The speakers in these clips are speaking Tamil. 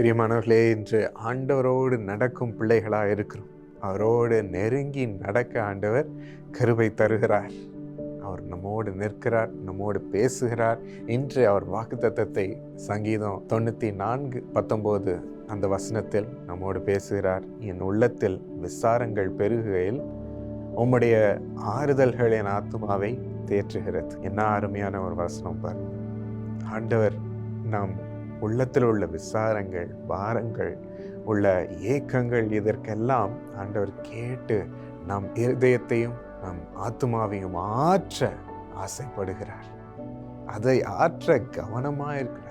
பிரியமானவர்களே இன்று ஆண்டவரோடு நடக்கும் பிள்ளைகளாக இருக்கிறோம். அவரோடு நெருங்கி நடக்க ஆண்டவர் கருவை தருகிறார். அவர் நம்மோடு நிற்கிறார் நம்மோடு பேசுகிறார். இன்று அவர் வாக்குத்தத்தத்தை சங்கீதம் தொண்ணூற்றி நான்கு பத்தொம்போது அந்த வசனத்தில் நம்மோடு பேசுகிறார். என் உள்ளத்தில் விசாரங்கள் பெருகுகையில் உம்முடைய ஆறுதல்கள் என் ஆத்மாவை தேற்றுகிறது. என்ன அருமையான ஒரு வசனம் பார் ஆண்டவர் நாம் உள்ளத்தில் உள்ள விசாரங்கள் பாரங்கள் உள்ள ஏக்கங்கள் இதற்கெல்லாம் ஆண்டவர் கேட்டு நம் இருதயத்தையும் நம் ஆத்மாவையும் ஆற்ற ஆசைப்படுகிறார். அதை ஆற்ற கவனமாக இருக்கிறார்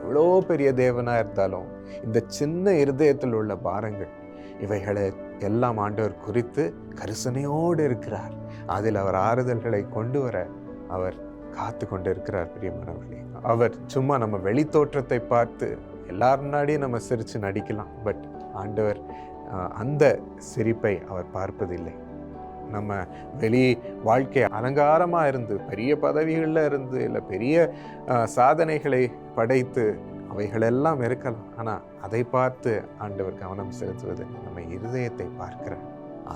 எவ்வளோ பெரிய தேவனாக இருந்தாலும் இந்த சின்ன இருதயத்தில் உள்ள பாரங்கள் இவைகளை எல்லாம் ஆண்டவர் குறித்து கரிசனையோடு இருக்கிறார். அதில் அவர் ஆறுதல்களை கொண்டு வர அவர் காத்து கொண்டு இருக்கிறார் பிரியமானவர்களே. அவர் சும்மா நம்ம வெளி தோற்றத்தை பார்த்து எல்லார் முன்னாடியும் நம்ம சிரித்து நடிக்கலாம். பட் ஆண்டவர் அந்த சிரிப்பை அவர் பார்ப்பதில்லை. நம்ம வெளி வாழ்க்கை அலங்காரமாக இருந்து பெரிய பதவிகளில் இருந்து இல்லை பெரிய சாதனைகளை படைத்து அவைகளெல்லாம் இருக்கலாம் ஆனால் அதை பார்த்து ஆண்டவர் கவனம் செலுத்துவது நம்ம இருதயத்தை பார்க்கிற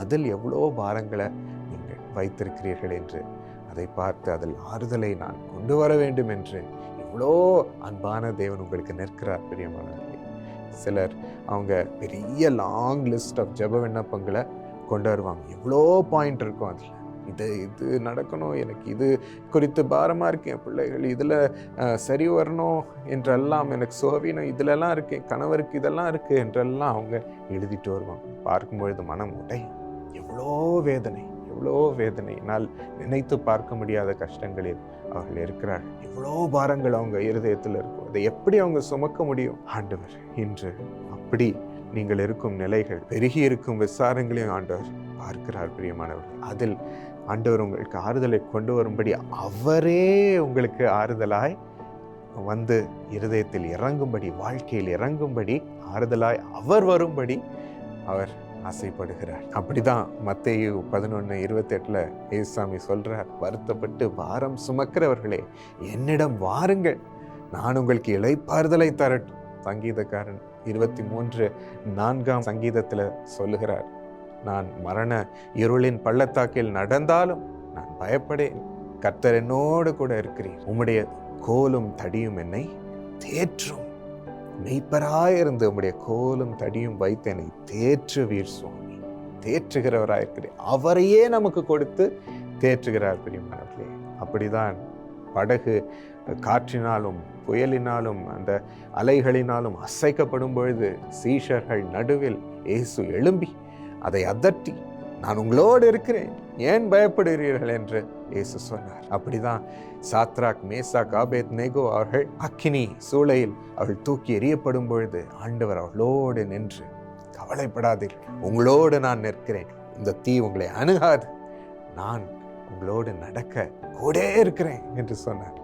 அதில் எவ்வளோ பாரங்களை நீங்கள் வைத்திருக்கிறீர்கள் என்று அதை பார்த்து அதில் ஆறுதலை நான் கொண்டு வர வேண்டும் என்று எவ்வளோ அன்பான தேவன் உங்களுக்கு நிற்கிறார் பிரியமானவர்களே சிலர் அவங்க பெரிய லாங் லிஸ்ட் ஆஃப் ஜெப விண்ணப்பங்களை கொண்டு வருவாங்க. எவ்வளோ பாயிண்ட் இருக்கும் அதில். இது இது நடக்கணும் எனக்கு இது குறித்து பாரமாக இருக்கேன் பிள்ளைகள் இதில் சரி வரணும் என்றெல்லாம் எனக்கு சோவினம் இதிலெல்லாம் இருக்கேன் கணவருக்கு இதெல்லாம் இருக்குது என்றெல்லாம் அவங்க எழுதிட்டு வருவாங்க. பார்க்கும்பொழுது மனம் உடை. எவ்வளோ வேதனை. எவ்வளோ வேதனை என்னால் நினைத்து பார்க்க முடியாத கஷ்டங்களில் அவர்கள் இருக்கிறார்கள் எவ்வளோ பாரங்கள் அவங்க இருதயத்தில் இருக்கும். அதை எப்படி அவங்க சுமக்க முடியும்? ஆண்டவர் இன்று அப்படி நீங்கள் இருக்கும் நிலைகள் பெருகி இருக்கும் விசாரங்களையும் ஆண்டவர் பார்க்கிறார் பிரியமானவர்கள். அதில் ஆண்டவர் உங்களுக்கு ஆறுதலை கொண்டு வரும்படி அவரே உங்களுக்கு ஆறுதலாய் வந்து இருதயத்தில் இறங்கும்படி வாழ்க்கையில் இறங்கும்படி ஆறுதலாய் அவர் வரும்படி அவர் ஆசைப்படுகிறார். அப்படிதான் மத்தேயு பதினொன்று இருபத்தெட்டில் ஏசாமி சொல்கிறார் வருத்தப்பட்டு பாரம் சுமக்கிறவர்களே என்னிடம் வாருங்கள். நான் உங்களுக்கு இளைப்பாறுதலை தரட்டும். சங்கீதக்காரன் இருபத்தி மூன்று நான்காம் சங்கீதத்தில் சொல்லுகிறார் நான் மரண இருளின் பள்ளத்தாக்கில் நடந்தாலும் நான் பயப்படேன். கர்த்தர் என்னோடு கூட இருக்கிறேன் உம்முடைய கோலும் தடியும் என்னை தேற்றும். மெய்ப்பராயிருந்து உம்முடைய கோலும் தடியும் வைத்து என்னை தேற்றுவீர் சுவாமி. தேற்றுகிறவராயிருக்கிறே அவரையே நமக்கு கொடுத்து தேற்றுகிறார் பிரியமானவர்களே. அப்படிதான் படகு காற்றினாலும் புயலினாலும் அந்த அலைகளினாலும் அசைக்கப்படும் பொழுது சீஷர்கள் நடுவில் இயேசு எழும்பி அதை அதட்டி நான் உங்களோடு இருக்கிறேன். ஏன் பயப்படுகிறீர்கள் என்று இயேசு சொன்னார். அப்படிதான் சாத்ராக் மேசாக் ஆபேத் நேகோ அவர்கள் அக்கினி சூளையில் அவள் தூக்கி எறியப்படும் பொழுது ஆண்டவர் அவளோடு நின்று கவலைப்படாதீர்கள் உங்களோடு நான் நிற்கிறேன். இந்த தீ உங்களை அணுகாது. நான் உங்களோடு நடக்க கூட இருக்கிறேன் என்று சொன்னார்.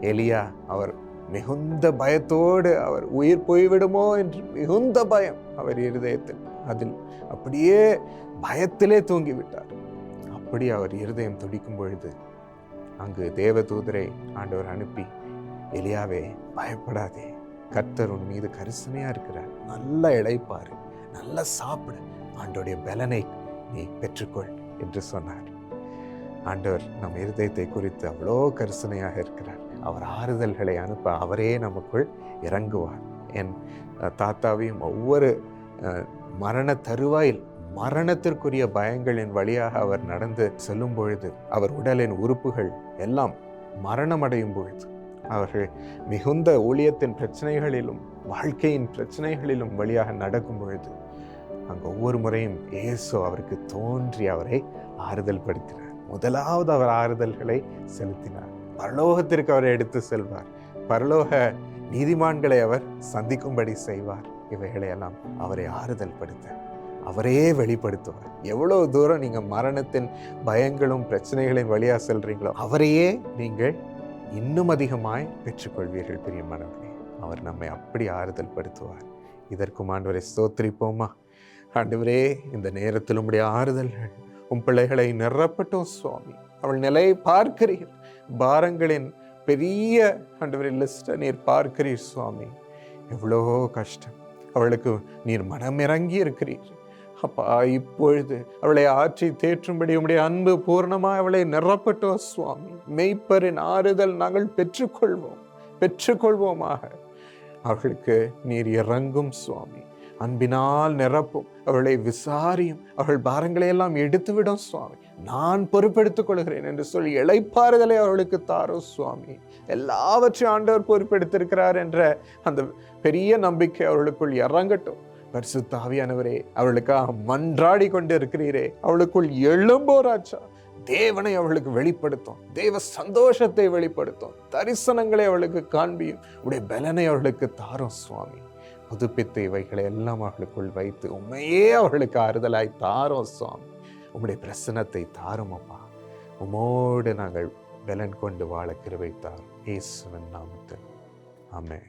எலியா அவர் மிகுந்த பயத்தோடு அவர் உயிர் போய்விடுமோ என்று மிகுந்த பயம் அவர் இருதயத்தில் அதில் அப்படியே பயத்திலே தூங்கிவிட்டார். அப்படி அவர் இருதயம் துடிக்கும் பொழுது அங்கு தேவதூதரை ஆண்டவர் அனுப்பி எலியாவே பயப்படாதே. கர்த்தர் உன் மீது கரிசனையாக இருக்கிறார். நல்ல இழைப்பார் நல்லா சாப்பிடு. ஆண்டோடைய பலனை நீ பெற்றுக்கொள் என்று சொன்னார். ஆண்டவர் நம் இருதயத்தை குறித்து அவ்வளோ கரிசனையாக இருக்கிறார். அவர் ஆறுதல்களை அனுப்ப அவரே நமக்குள் இறங்குவார். என் தாத்தாவையும் ஒவ்வொரு மரண தருவாயில் மரணத்திற்குரிய பயங்களின் வழியாக அவர் நடந்து செல்லும் பொழுது அவர் உடலின் உறுப்புகள் எல்லாம் மரணமடையும் பொழுது அவர்கள் மிகுந்த ஊழியத்தின் பிரச்சனைகளிலும் வாழ்க்கையின் பிரச்சனைகளிலும் வழியாக நடக்கும் பொழுது அங்கு ஒவ்வொரு முறையும் இயேசு அவருக்கு தோன்றி அவரை ஆறுதல் படுத்தினார். முதலாவது அவர் ஆறுதல்களை செலுத்தினார். பரலோகத்திற்கு அவரை எடுத்து செல்வார். பரலோக நீதிமான்களை அவர் சந்திக்கும்படி செய்வார். இவைகளையெல்லாம் அவரை ஆறுதல் படுத்த அவரே வெளிப்படுத்துவார். எவ்வளோ தூரம் நீங்கள் மரணத்தின் பயங்களும் பிரச்சனைகளின் வழியாக செல்றீங்களோ அவரையே நீங்கள் இன்னும் அதிகமாய் பெற்றுக்கொள்வீர்கள் பிரியமானவர்களே அவர் நம்மை அப்படி ஆறுதல் படுத்துவார் இதற்கும் ஆண்டவரை ஸ்தோத்திரிப்போமா? ஆண்டவரே இந்த நேரத்தில் உம்முடைய ஆறுதல்கள் உம் பிள்ளைகளை நிறப்பட்டோம் சுவாமி. அவள் நிலையை பார்க்கிறீர். பாரங்களின் பெரிய ஆண்டவரை லிஸ்ட்டை நீர் பார்க்கிறீர் சுவாமி. எவ்வளோ கஷ்டம். அவளுக்கு நீர் மனமிறங்கி இருக்கிறீர். அப்பா இப்பொழுது அவளை ஆற்றி தேற்றும்படி உடைய அன்பு பூர்ணமாக அவளை நிரப்பட்டோ சுவாமி. மெய்ப்பரின் ஆறுதல் நாங்கள் பெற்றுக்கொள்வோம் பெற்றுக்கொள்வோமாக. அவளுக்கு நீர் இறங்கும் சுவாமி. அன்பினால் நிரப்பும் அவளை விசாரியும் அவள் பாரங்களை எல்லாம் எடுத்துவிடும் சுவாமி. நான் பொறுப்பெடுத்துக் கொள்கிறேன் என்று சொல்லி இழைப்பாறுதலை அவளுக்கு தாரோ சுவாமி. எல்லாவற்றையும் ஆண்டவர் பொறுப்பெடுத்திருக்கிறார் என்ற அந்த பெரிய நம்பிக்கை அவளுக்குள் இறங்கட்டும். பரிசு தாவியானவரே அவளுக்காக மன்றாடி கொண்டு இருக்கிறீரே அவளுக்குள் எழும்போராச்சா தேவனை அவளுக்கு வெளிப்படுத்தும். தேவ சந்தோஷத்தை வெளிப்படுத்தும். தரிசனங்களை அவளுக்கு காண்பியும். உடைய பலனை அவளுக்கு தாரும் சுவாமி. புதுப்பித்த இவைகளை எல்லாம் அவர்களுக்குள் வைத்து உண்மையே அவர்களுக்கு ஆறுதலாய் தாரோம் சுவாமி. உம்முடைய பிரசனத்தை தாரும் அப்பா உமோடு நாங்கள் பலன் கொண்டு வாழ கிருபை தாரும் இயேசுவின் நாமத்தில். ஆமென்.